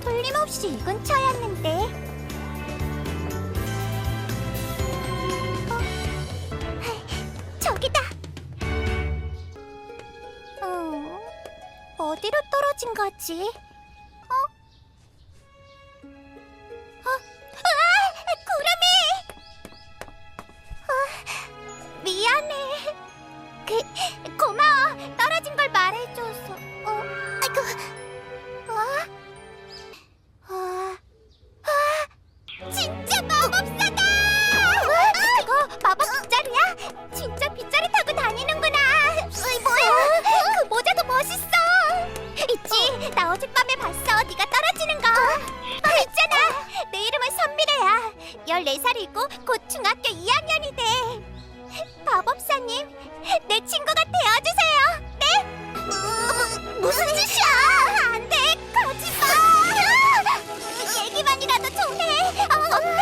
틀림없이 이 근처였는데. 어, 저기다. 어, 어디로 떨어진 거지? 어? 어? 어. 그, 고마워. 떨어진 걸 말해줘서. 어, 아이고. 어젯밤에 봤어 네가 떨어지는 거. 어? 있잖아. 내 이름은 선미래야. 14살이고 곧 중학교 2학년이 돼. 마법사님 내 친구가 되어주세요. 네? 어, 무슨 짓이야? 안돼. 거짓말. 아! 얘기만이라도 좀해. 어,